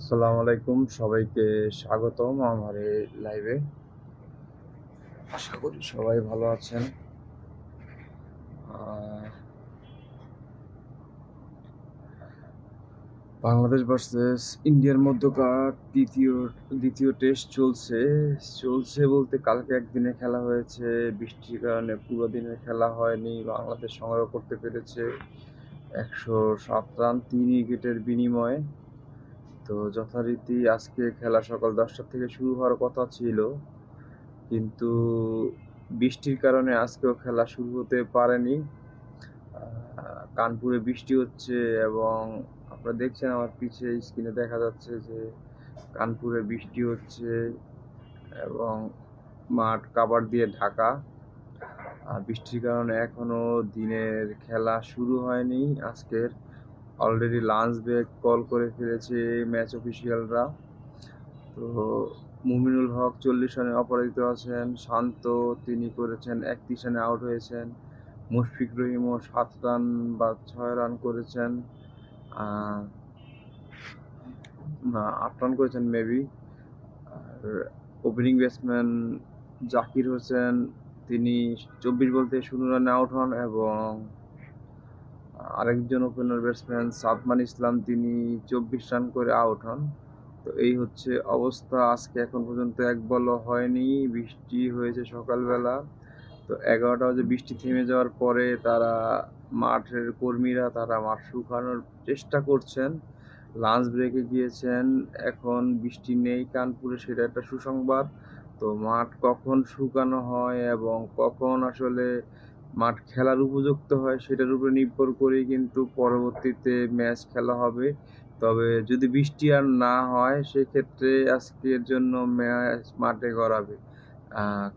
আসসালামু আলাইকুম, সবাইকে স্বাগতম আমার এই লাইভে আশা করি সবাই ভালো আছেন? বাংলাদেশ ভার্সেস ইন্ডিয়ার মধ্যকার তৃতীয়, দ্বিতীয় টেস্ট চলছে। চলছে বলতে কালকে একদিনে খেলা হয়েছে, বৃষ্টির কারণে পুরো দিনের খেলা হয়নি, বাংলাদেশ সংগ্রহ করতে পেরেছে একশো সাত রান, তিন উইকেটের বিনিময়ে। তো যথারীতি আজকে খেলা সকাল দশটা থেকে শুরু হওয়ার কথা ছিল। কিন্তু বৃষ্টির কারণে আজকেও খেলা শুরু হতে পারেনি। কানপুরে বৃষ্টি হচ্ছে এবং আপনারা দেখছেন আমার পিছে স্ক্রিনে দেখা যাচ্ছে যে কানপুরে বৃষ্টি হচ্ছে এবং মাঠ কাবার দিয়ে ঢাকা। আর বৃষ্টির কারণে এখনও দিনের খেলা শুরু হয়নি আজকের। অলরেডি লাঞ্চ ব্রেক কল করে ফেলেছে ম্যাচ অফিসিয়ালরা তো মুমিনুল হক চল্লিশ রানে অপরাজিত আছেন, শান্ত তিনি করেছেন, একত্রিশ রানে আউট হয়েছেন। মুশফিক রহিমও সাত রান বা ছয় রান করেছেন। আট রান করেছেন মেবি আর ওপেনিং ব্যাটসম্যান জাকির হোসেন, তিনি চব্বিশ বলতে শূন্য রানে আউট হন এবং আরেকজন ওপেনার ব্যাটসম্যান সাদমান ইসলাম, তিনি চব্বিশ রান করে আউট হন। তো এই হচ্ছে অবস্থা। আজকে এখন পর্যন্ত এক বলও হয়নি, বৃষ্টি হয়েছে সকালবেলা। তো এগারোটা বাজে বৃষ্টি থেমে যাওয়ার পরে তারা মাঠের কর্মীরা, তারা মাঠ শুকানোর চেষ্টা করছেন। লাঞ্চ ব্রেকে গিয়েছেন। এখন বৃষ্টি নেই কানপুরে, সেটা একটা সুসংবাদ। তো মাঠ কখন শুকানো হয় এবং কখন আসলে মাঠ খেলার উপযুক্ত হয়, সেটার উপরে নির্ভর করেই কিন্তু পরবর্তীতে ম্যাচ খেলা হবে। তবে যদি বৃষ্টি আর না হয়, সেক্ষেত্রে আজকের জন্য ম্যাচ মাঠে গড়াবে।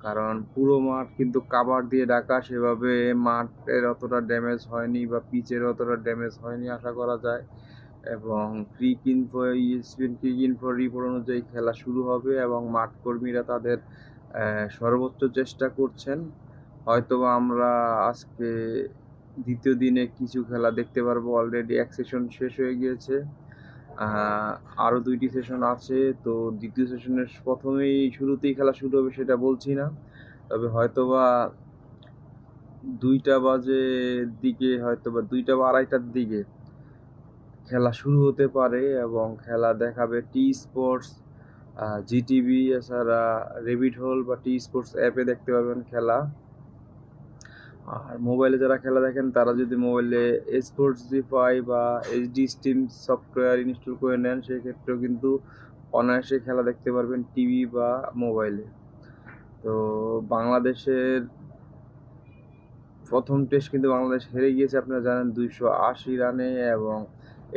কারণ পুরো মাঠ কিন্তু কাভার দিয়ে ঢাকা, সেভাবে মাঠের অতটা ড্যামেজ হয়নি বা পিচের অতটা ড্যামেজ হয়নি আশা করা যায়। এবং Cricinfo ESPN Cricinfo report অনুযায়ী খেলা শুরু হবে এবং মাঠ কর্মীরা তাদের সর্বোচ্চ চেষ্টা করছেন। হয়তোবা আমরা আজকে দ্বিতীয় দিনে কিছু খেলা দেখতে পারব অলরেডি এক সেশন শেষ হয়ে গিয়েছে। আহ, আরও দুইটি সেশন আছে। তো দ্বিতীয় সেশনের প্রথমেই শুরুতেই খেলা শুরু হবে সেটা বলছি না। তবে হয়তোবা দুইটা বাজে দিকে হয়তোবা দুইটা বা আড়াইটার দিকে খেলা শুরু হতে পারে এবং খেলা দেখাবে টি স্পোর্টস জিটিভি এছাড়া রেবিট হল বা টি স্পোর্টস অ্যাপে দেখতে পারবেন খেলা। আর মোবাইলে যারা খেলা দেখেন, তারা যদি মোবাইলে স্পোর্টস জিফাই বা এইচডি স্টিম সফটওয়্যার ইনস্টল করে নেন, সেক্ষেত্রেও কিন্তু অনায়াসে খেলা দেখতে পারবেন টিভি বা মোবাইলে তো বাংলাদেশের প্রথম টেস্ট কিন্তু বাংলাদেশ হেরে গিয়েছে, আপনারা জানেন, দুইশো আশি রানে এবং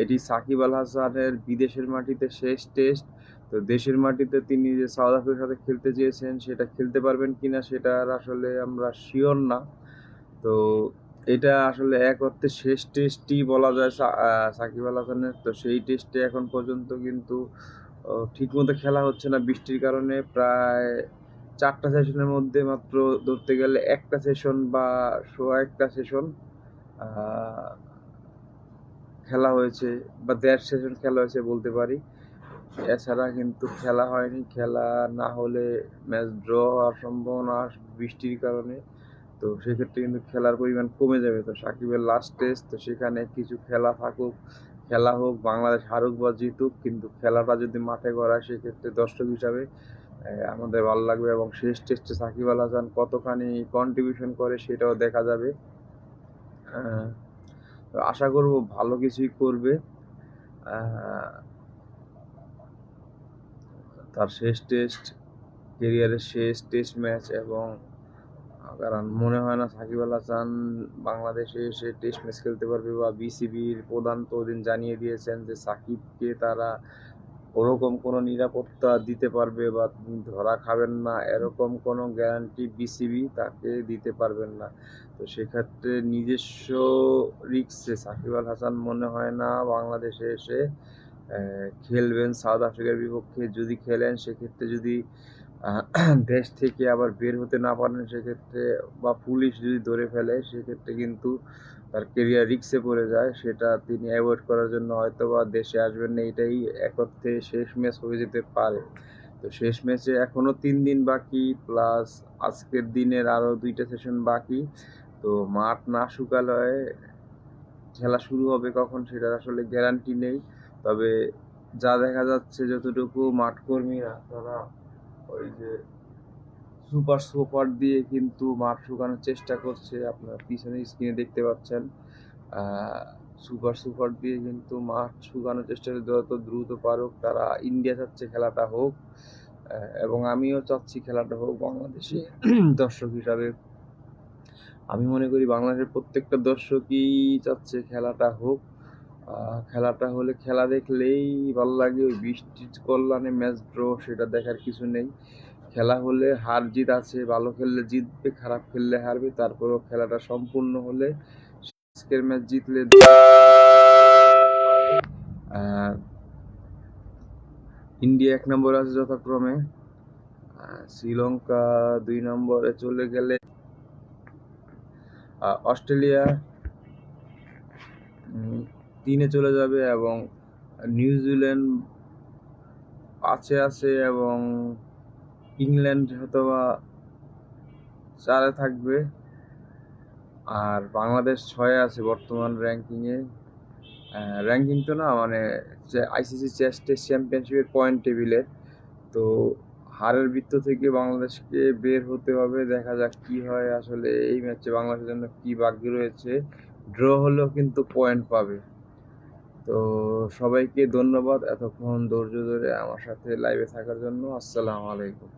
এটি সাকিব আল হাসানের বিদেশের মাটিতে শেষ টেস্ট তো দেশের মাটিতে তিনি যে সাউথ আফ্রিকার সাথে খেলতে চেয়েছেন, সেটা খেলতে পারবেন কিনা, সেটার আসলে আমরা শিওর না। তো এটা আসলে এক অর্থে শেষ টেস্টই বলা যায় সাকিব আল হাসানের। তো সেই টেস্টে এখন পর্যন্ত কিন্তু ঠিকমতো খেলা হচ্ছে না বৃষ্টির কারণে। প্রায় চারটা সেশনের মধ্যে মাত্র ধরতে গেলে একটা সেশন বা সোয়া একটা সেশন খেলা হয়েছে বা দেড় সেশন খেলা হয়েছে বলতে পারি। এছাড়া কিন্তু খেলা হয়নি। খেলা না হলে ম্যাচ ড্র হওয়ার সম্ভাবনা বৃষ্টির কারণে। তো সেক্ষেত্রে কিন্তু খেলার পরিমাণ কমে যাবে। তো সাকিবের লাস্ট টেস্ট তো সেখানে কিছু খেলা থাকুক, খেলা হোক, বাংলাদেশ হারুক বা জিতুক, কিন্তু খেলাটা যদি মাঠে গড়ায়, সেক্ষেত্রে দর্শক হিসাবে আমাদের ভালো লাগবে। এবং শেষ টেস্টে সাকিব আল হাসান কতখানি কন্ট্রিবিউশন করে, সেটাও দেখা যাবে। আশা করব ভালো কিছুই করবে। তার শেষ টেস্ট কেরিয়ারের শেষ টেস্ট ম্যাচ এবং কারণ মনে হয় না সাকিব আল হাসান বাংলাদেশে এসে টেস্ট ম্যাচ খেলতে পারবে বা বিসিবির প্রধান তো ওদিন জানিয়ে দিয়েছেন যে সাকিবকে তারা ওরকম কোনো নিরাপত্তা দিতে পারবে বা ধরা খাবেন না, এরকম কোনো গ্যারান্টি বিসিবি তাকে দিতে পারবেন না। তো সেক্ষেত্রে নিজস্ব রিক্সে সাকিব আল হাসান মনে হয় না বাংলাদেশে এসে খেলবেন, সাউথ আফ্রিকার বিপক্ষে যদি খেলেন, সেক্ষেত্রে যদি দেশ থেকে আবার বের হতে না পারেন সেক্ষেত্রে বা পুলিশ যদি ধরে ফেলে, সেক্ষেত্রে কিন্তু তার কেরিয়ার রিক্সে পড়ে যায়। সেটা তিনি অ্যাভয়েড করার জন্য হয়তো বা দেশে আসবেন না, এটাই এক অর্থে শেষ ম্যাচ হয়ে যেতে পারে। তো শেষ ম্যাচে এখনও তিন দিন বাকি প্লাস আজকের দিনের আরও দুইটা সেশন বাকি। তো মাঠ না শুকালে খেলা শুরু হবে কখন সেটার আসলে গ্যারান্টি নেই। তবে যা দেখা যাচ্ছে, যতটুকু মাঠ কর্মীরা, তারা ওই যে সুপার সুপার দিয়ে কিন্তু মাঠ শুকানোর চেষ্টা করছে। আপনার পিছনে স্ক্রিনে দেখতে পাচ্ছেন। সুপার সুপার দিয়ে কিন্তু মাঠ শুকানোর চেষ্টা যত দ্রুত পারুক তারা ইন্ডিয়া চাচ্ছে খেলাটা হোক। এবং আমিও চাচ্ছি খেলাটা হোক বাংলাদেশে। দর্শক হিসাবে আমি মনে করি বাংলাদেশের প্রত্যেকটা দর্শকই চাচ্ছে খেলাটা হোক। খেলাটা হলে খেলা দেখলেই ভালো লাগে। ওই বৃষ্টির কল্যাণে ম্যাচ ড্র, সেটা দেখার কিছু নেই। খেলা হলে হার জিত আছে, ভালো খেললে জিতবে, খারাপ খেললে হারবে, তারপরেও খেলাটা সম্পূর্ণ হলে আজকের ম্যাচ জিতলে ইন্ডিয়া এক নম্বর আছে যথাক্রমে। শ্রীলঙ্কা দুই নম্বরে চলে গেলে অস্ট্রেলিয়া তিনে চলে যাবে এবং নিউজিল্যান্ড পাঁচে আছে এবং ইংল্যান্ড হয়তো বা চারে থাকবে। আর বাংলাদেশ ছয়ে আছে বর্তমান র্যাঙ্কিংয়ে র্যাঙ্কিং তো না মানে আইসিসি চেস টেস্ট চ্যাম্পিয়নশিপের পয়েন্ট টেবিলে তো হারের বৃত্ত থেকে বাংলাদেশকে বের হতে হবে। দেখা যাক কি হয়। আসলে এই ম্যাচে বাংলাদেশের জন্য কি ভাগ্য রয়েছে। ড্র হলেও কিন্তু পয়েন্ট পাবে। তো সবাইকে ধন্যবাদ এতক্ষণ ধৈর্য ধরে আমার সাথে লাইভে থাকার জন্য। আসসালামু আলাইকুম।